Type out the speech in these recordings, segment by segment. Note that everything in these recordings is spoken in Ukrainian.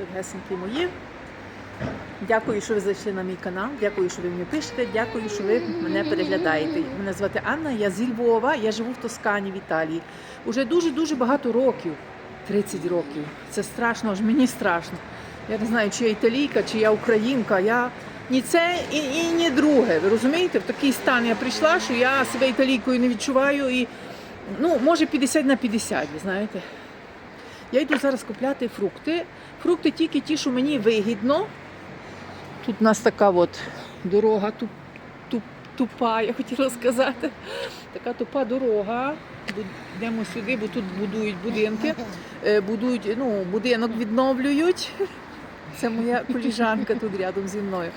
дорогесенькі мої. Дякую, що ви зайшли на мій канал. Дякую, що ви мені пишете. Дякую, що ви мене переглядаєте. Мене звати Анна, я зі Львова, я живу в Тоскані в Італії. Уже дуже-дуже багато років. 30 років. Це страшно, аж мені страшно. Я не знаю, чи я італійка, чи я українка. Я ні це і, і ні друге. Ви розумієте? В такий стан я прийшла, що я себе італійкою не відчуваю і ну, може 50 на 50, ви знаєте. Я йду зараз купляти фрукти. Фрукти тільки ті, що мені вигідно. Тут у нас така от дорога туп, туп, тупа, я хотіла сказати. Така тупа дорога. Йдемо сюди, бо тут будують будинки. Е, Будують, ну, будинок відновлюють. Це моя коліжанка тут рядом зі мною.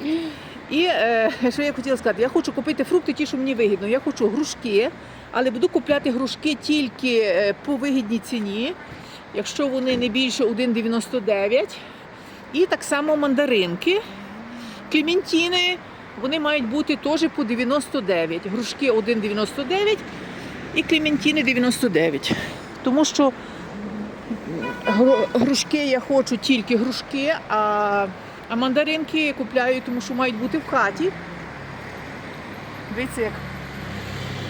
І е, що я хотіла сказати? Я хочу купити фрукти, ті, що мені вигідно. Я хочу грушки, але буду купляти грушки тільки е, по вигідній ціні, якщо вони не більше 1,99. І так само мандаринки. Клементіни, вони мають бути теж по 99. Грушки 1,99 і клементіни 99. Тому що грушки я хочу тільки грушки, а, а мандаринки я купляю, тому що мають бути в хаті. Дивіться, як,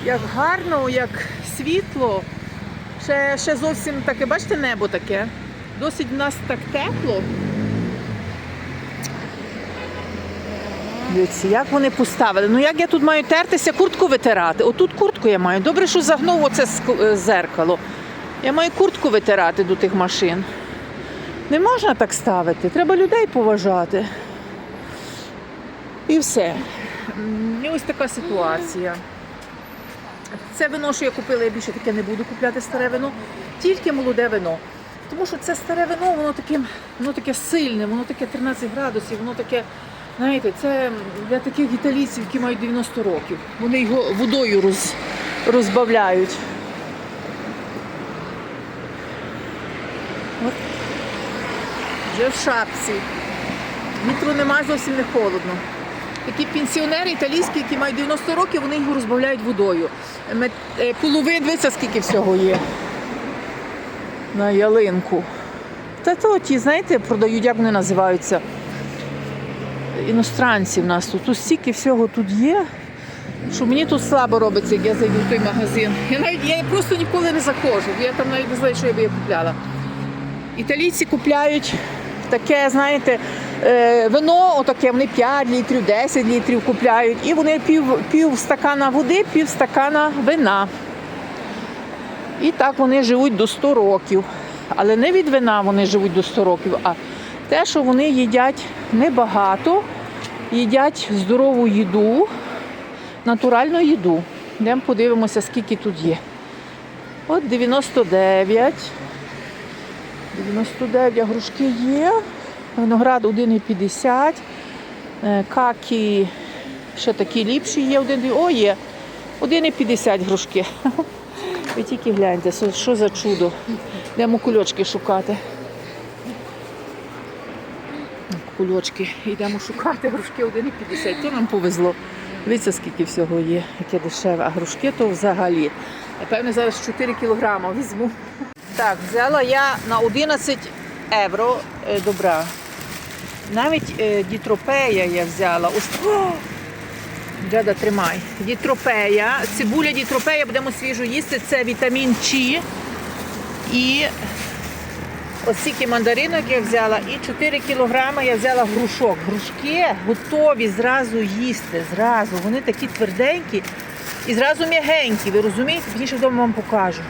як гарно, як світло. Ще, ще зовсім таке, бачите, небо таке. Досить в нас так тепло. Дивіться, як вони поставили. Ну як я тут маю тертися, куртку витирати? Отут куртку я маю. Добре, що загнув оце е, зеркало. Я маю куртку витирати до тих машин. Не можна так ставити, треба людей поважати. І все. І ось така ситуація. Це вино, що я купила, я більше таке не буду купляти старе вино, тільки молоде вино. Тому що це старе вино, воно таке, воно таке сильне, воно таке 13 градусів, воно таке, знаєте, це для таких італійців, які мають 90 років. Вони його водою роз, розбавляють. От. Вже в шапці. Вітру немає, зовсім не холодно. Такі пенсіонери італійські, які мають 90 років, вони його розбавляють водою. Е, Полови, дивіться, скільки всього є на ялинку. Та то ті, знаєте, продають, як вони називаються? Іностранці в нас тут. Тут стільки всього тут є, що мені тут слабо робиться, як я зайду в той магазин. Я навіть я просто ніколи не заходжу, я там навіть не знаю, що я би я купляла. Італійці купляють таке, знаєте, вино, отаке, вони 5 літрів, 10 літрів купляють, і вони пів, пів стакана води, пів стакана вина. І так вони живуть до 100 років. Але не від вина вони живуть до 100 років, а те, що вони їдять небагато, їдять здорову їду, натуральну їду. Йдемо подивимося, скільки тут є. От 99. 99 грушки є. Виноград 1,50. Е, Какі ще такі ліпші є. Один, о, є. 1,50 грушки. Ви тільки гляньте, що- за чудо. Йдемо кульочки шукати. Кульочки. Йдемо шукати грушки 1,50. То нам повезло. Дивіться, скільки всього є, яке дешеве. А грушки то взагалі. Напевне, зараз 4 кілограма візьму. Так, взяла я на 11 євро е, добра. Навіть е, дітропея я взяла. Ось, о! Джада, тримай. Дітропея. Цибуля дітропея, будемо свіжу їсти. Це вітамін Ч. І ось стільки мандаринок я взяла. І 4 кілограми я взяла грушок. Грушки готові зразу їсти. Зразу. Вони такі тверденькі і зразу м'ягенькі. Ви розумієте? Пізніше вдома вам покажу.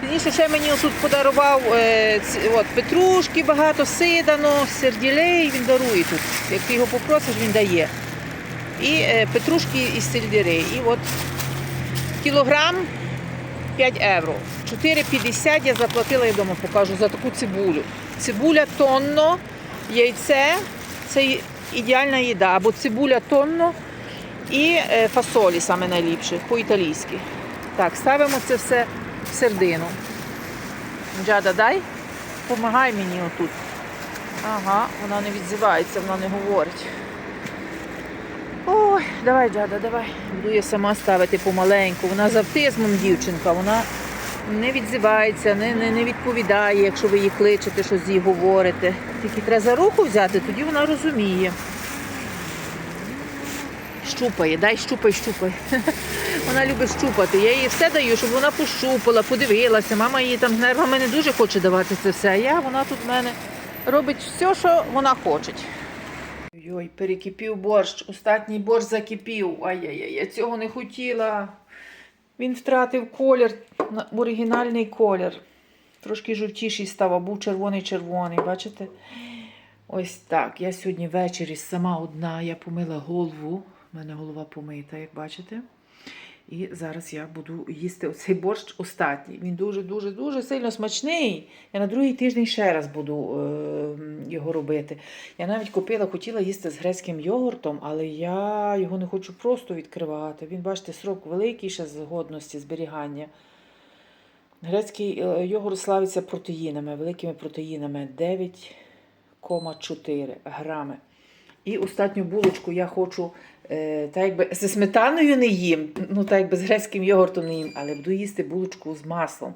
Пізніше ще мені тут подарував е, от, петрушки багато, сидано, серділей він дарує тут. Як ти його попросиш, він дає. І е, петрушки і сельдерей. І от кілограм 5 євро. 4,50 я заплатила, я вдома покажу, за таку цибулю. Цибуля тонно, яйце це ідеальна їда. Або цибуля тонно і е, фасолі саме найліпше, по-італійськи. Так, ставимо це все сердину. Джада, дай, помагай мені отут. Ага, вона не відзивається, вона не говорить. Ой, давай, Джада, давай. Буду я сама ставити помаленьку. Вона з автизмом дівчинка, вона не відзивається, не, не, не відповідає, якщо ви її кличете, що з їй говорите. Тільки треба за руку взяти, тоді вона розуміє. Щупає, дай щупай, щупай. Вона любить щупати. Я їй все даю, щоб вона пощупала, подивилася. Мама їй там з нервами не дуже хоче давати це все. А я вона тут в мене робить все, що вона хоче. Ой, перекипів борщ. Остатній борщ закипів. Ай-яй-яй, я цього не хотіла. Він втратив колір, оригінальний колір. Трошки жовтіший став, а був червоний-червоний, бачите? Ось так. Я сьогодні ввечері сама одна, я помила голову. У мене голова помита, як бачите. І зараз я буду їсти оцей борщ остатній. Він дуже-дуже дуже сильно смачний. Я на другий тиждень ще раз буду е, його робити. Я навіть купила, хотіла їсти з грецьким йогуртом, але я його не хочу просто відкривати. Він, бачите, срок великий ще з годності зберігання. Грецький е, йогурт славиться протеїнами, великими протеїнами 9,4 грами. І останню булочку я хочу, е, так якби зі сметаною не їм, ну так якби з грецьким йогуртом не їм, але буду їсти булочку з маслом.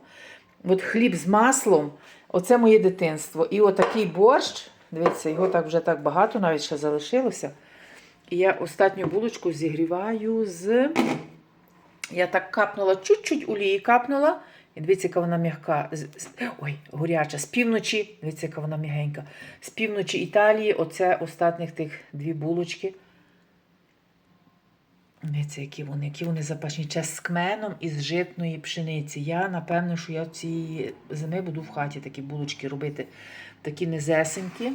От хліб з маслом, оце моє дитинство. І отакий борщ, дивіться, його так вже так багато навіть ще залишилося. І я останню булочку зігріваю з. Я так капнула, чуть-чуть олії капнула. І дивіться, яка вона м'яка. З- з- Ой, горяча. З півночі, дивіться, яка вона м'ягенька. З півночі Італії, оце останніх тих дві булочки. Дивіться, які вони, які вони запашні. Це з кменом із житної пшениці. Я, напевно, що я цієї зими буду в хаті такі булочки робити. Такі низесенькі.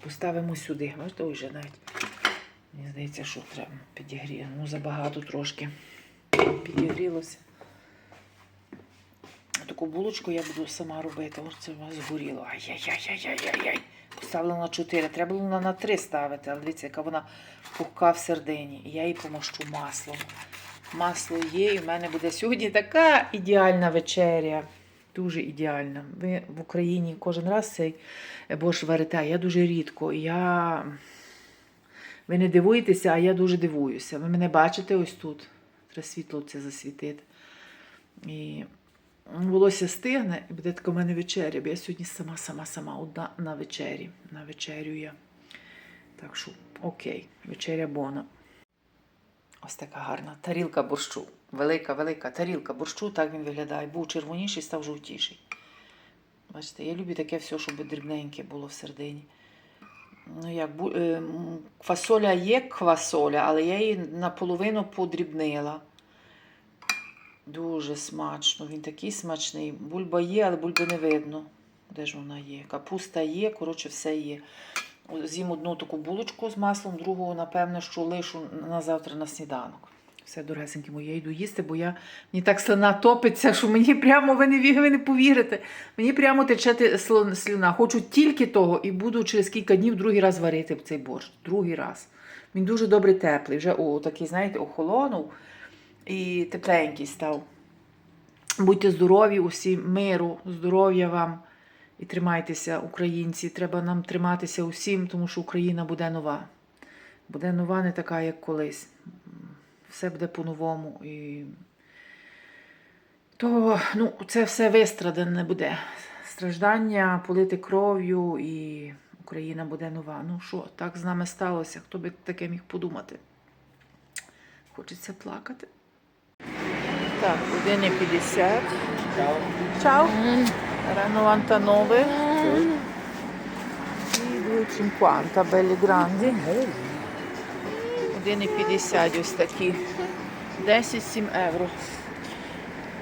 Поставимо сюди. Бачите, ой, вже навіть. Мені здається, що треба підігріти. Ну, забагато трошки підігрілося. Таку булочку я буду сама робити. Ось це у вас згоріло. Ай-яй-яй-яй-яй-яй. Поставила на 4. Треба було на 3 ставити, але дивіться, яка вона пухка в. І я її помащу маслом. Масло є, і в мене буде сьогодні така ідеальна вечеря. Дуже ідеальна. Ви в Україні кожен раз цей борщ варите, я дуже рідко. Я... Ви не дивуєтеся, а я дуже дивуюся. Ви мене бачите ось тут. Треба світло це засвітити. І волосся стигне, і буде така в мене вечеря, бо я сьогодні сама, сама, сама одна на вечері. На вечерю я. Так що, окей, вечеря бона. Ось така гарна тарілка борщу. Велика, велика тарілка борщу, так він виглядає. Був червоніший, став жовтіший. Бачите, я люблю таке все, щоб дрібненьке було всередині. Ну, як, бу- е, м, є квасоля, але я її наполовину подрібнила. Дуже смачно, він такий смачний. Бульба є, але бульби не видно. Де ж вона є? Капуста є, коротше, все є. З'їм одну таку булочку з маслом, другу, напевно, що лишу на завтра на сніданок. Все, дорогесенькі мої, я йду їсти, бо я мені так слина топиться, що мені прямо ви не, ви не повірите. Мені прямо тече слюна. Хочу тільки того і буду через кілька днів другий раз варити цей борщ. Другий раз. Він дуже добре теплий. Вже о, такий, знаєте, охолонув і тепленький став. Будьте здорові, усі миру, здоров'я вам і тримайтеся, українці. Треба нам триматися усім, тому що Україна буде нова. Буде нова, не така, як колись. Все буде по-новому. І... То ну, це все вистрадане буде. Страждання, полити кров'ю і Україна буде нова. Ну що, так з нами сталося? Хто би таке міг подумати? Хочеться плакати. Так, години 50. Ciao. Erano 99 і 2,50 belli grandi. Години 50 ось такі. 10-7 євро.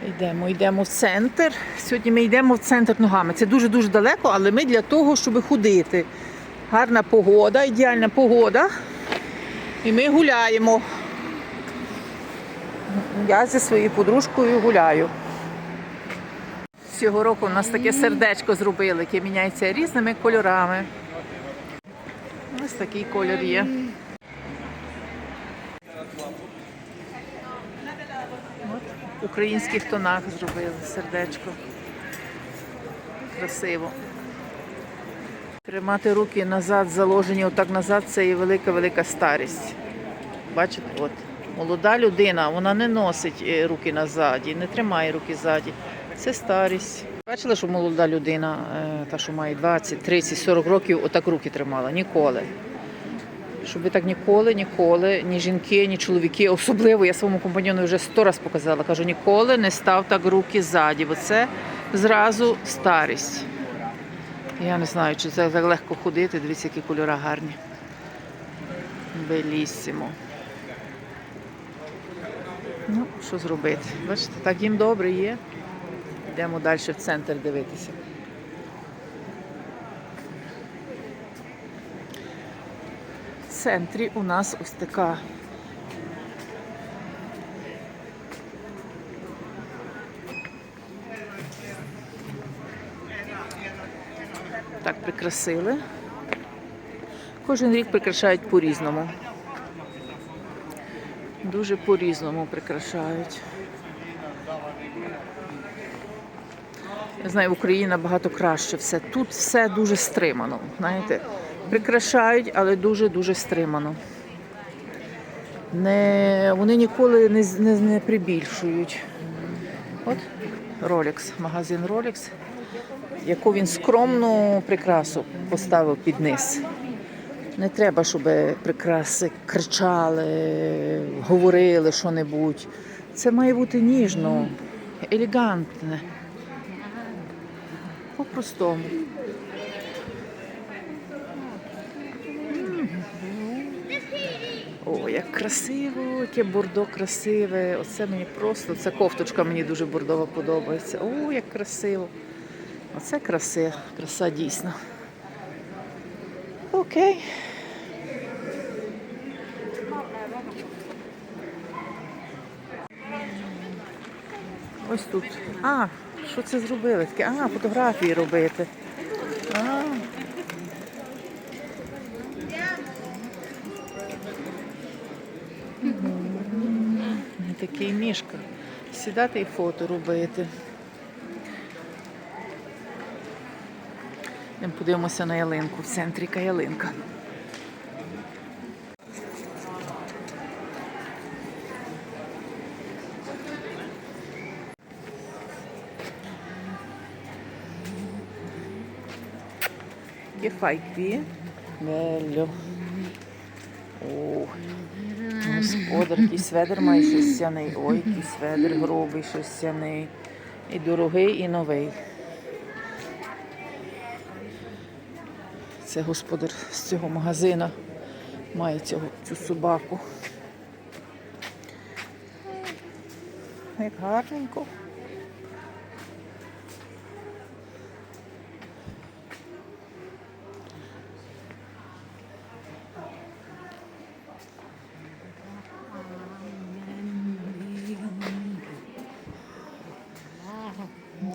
Йдемо, йдемо в центр. Сьогодні ми йдемо в центр ногами. Це дуже-дуже далеко, але ми для того, щоб ходити. Гарна погода, ідеальна погода. І ми гуляємо. Я зі своєю подружкою гуляю. Цього року у нас таке сердечко зробили, яке міняється різними кольорами. Ось такий колір є. В українських тонах зробили сердечко. Красиво. Тримати руки назад, заложені отак назад, це є велика-велика старість. Бачите, от молода людина, вона не носить е, руки назаді, не тримає руки ззаді. Це старість. Бачили, що молода людина, е, та що має 20, 30, 40 років, отак руки тримала. Ніколи. Щоб так ніколи, ніколи, ні жінки, ні чоловіки, особливо я своєму компаньону вже сто раз показала. Кажу, ніколи не став так руки ззаді, бо це зразу старість. Я не знаю, чи це так легко ходити. Дивіться, які кольори гарні. Белісімо. Ну, що зробити? Бачите, так їм добре є. Йдемо далі в центр дивитися. В центрі у нас ось така. Так прикрасили. Кожен рік прикрашають по-різному. Дуже по-різному прикрашають. Я знаю, в Україні набагато краще все. Тут все дуже стримано. Знаєте, прикрашають, але дуже-дуже стримано. Не, вони ніколи не, не, не прибільшують. От Rolex, магазин Rolex, яку він скромну прикрасу поставив під низ. Не треба, щоб прикраси кричали, говорили що-небудь. Це має бути ніжно, елегантне. По-простому. О, як красиво, яке бордо красиве. Оце мені просто, ця кофточка мені дуже бордова подобається. О, як красиво. Оце краси, краса дійсно. Окей. Ось тут. А, що це зробили? Таке? А, фотографії робити. А. Такий мішка. Сідати і фото робити. Подивимося на ялинку. В центрі ялинка. Che fai qui? Господар, який сведер має шерстяний. Ой, який сведер грубий, шерстяний. І дорогий, і новий. Це господар з цього магазина має цього, цю собаку. Як гарненько.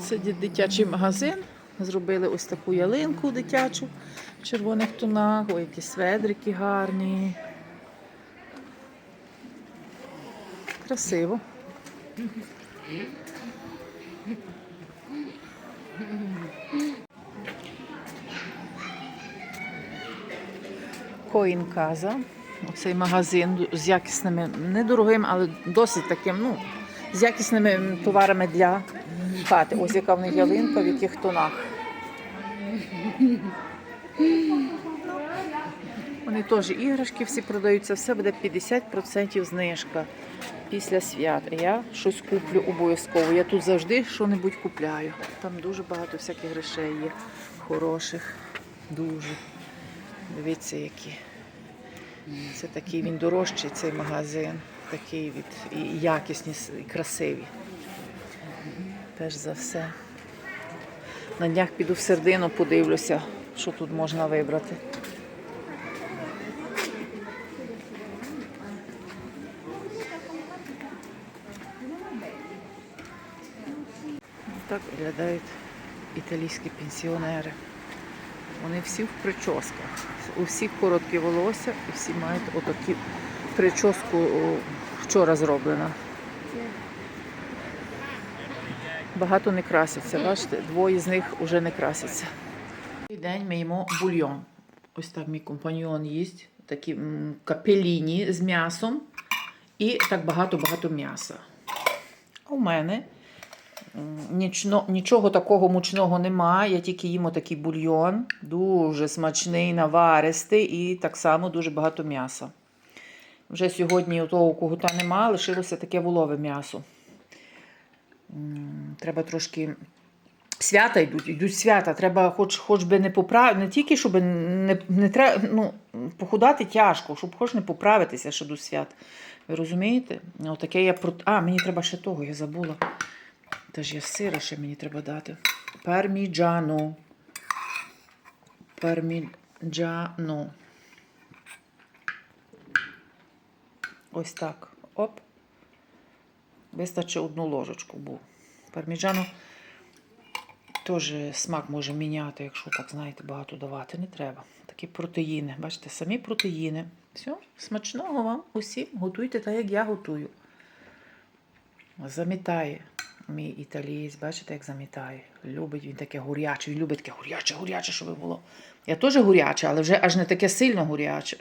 Це дитячий магазин. Зробили ось таку ялинку дитячу червоних тонах. Ой, які сведрики гарні. Красиво. Коін Каза. Оцей магазин з якісними, недорогим, але досить таким, ну, з якісними товарами для хати. Ось яка в них ялинка, в яких тонах. Вони теж іграшки всі продаються, все буде 50% знижка після свят. Я щось куплю обов'язково. Я тут завжди що-небудь купляю. Там дуже багато всяких грошей є, хороших, дуже. Дивіться, які. Це такий він дорожчий, цей магазин, такий від і якісні, і красиві. Перш за все. На днях піду в середину, подивлюся, що тут можна вибрати. Так виглядають італійські пенсіонери. Вони всі в прическах. У всіх короткі волосся і всі мають отакі прическу вчора зроблена. Багато не красяться, бачите, двоє з них вже не красяться. День ми їмо бульйон. Ось так мій компаньон їсть. Такі капеліні з м'ясом і так багато-багато м'яса. У мене Нічно, нічого такого мучного нема. Я тільки їм отакий бульйон. Дуже смачний, наваристий і так само дуже багато м'яса. Вже сьогодні у того когута нема, лишилося таке волове м'ясо. Треба трошки. Свята йдуть, йдуть свята. Треба, хоч, хоч би не поправити, не тільки, щоб не, не треба, ну, похудати тяжко, щоб хоч не поправитися ще до свят. Ви розумієте? Отаке я про. А, мені треба ще того, я забула. Теж є сира, ще мені треба дати. Парміджано. Парміджано. Ось так. Оп. Вистачить одну ложечку, бо парміджано теж смак може міняти, якщо так, знаєте, багато давати. Не треба. Такі протеїни. Бачите, самі протеїни. Все, смачного вам усім. Готуйте так, як я готую. Замітає мій італієць, бачите, як замітає. Любить він таке гуряче, він любить таке гуряче, гуряче, щоб було. Я теж гуряче, але вже аж не таке сильно гуряче.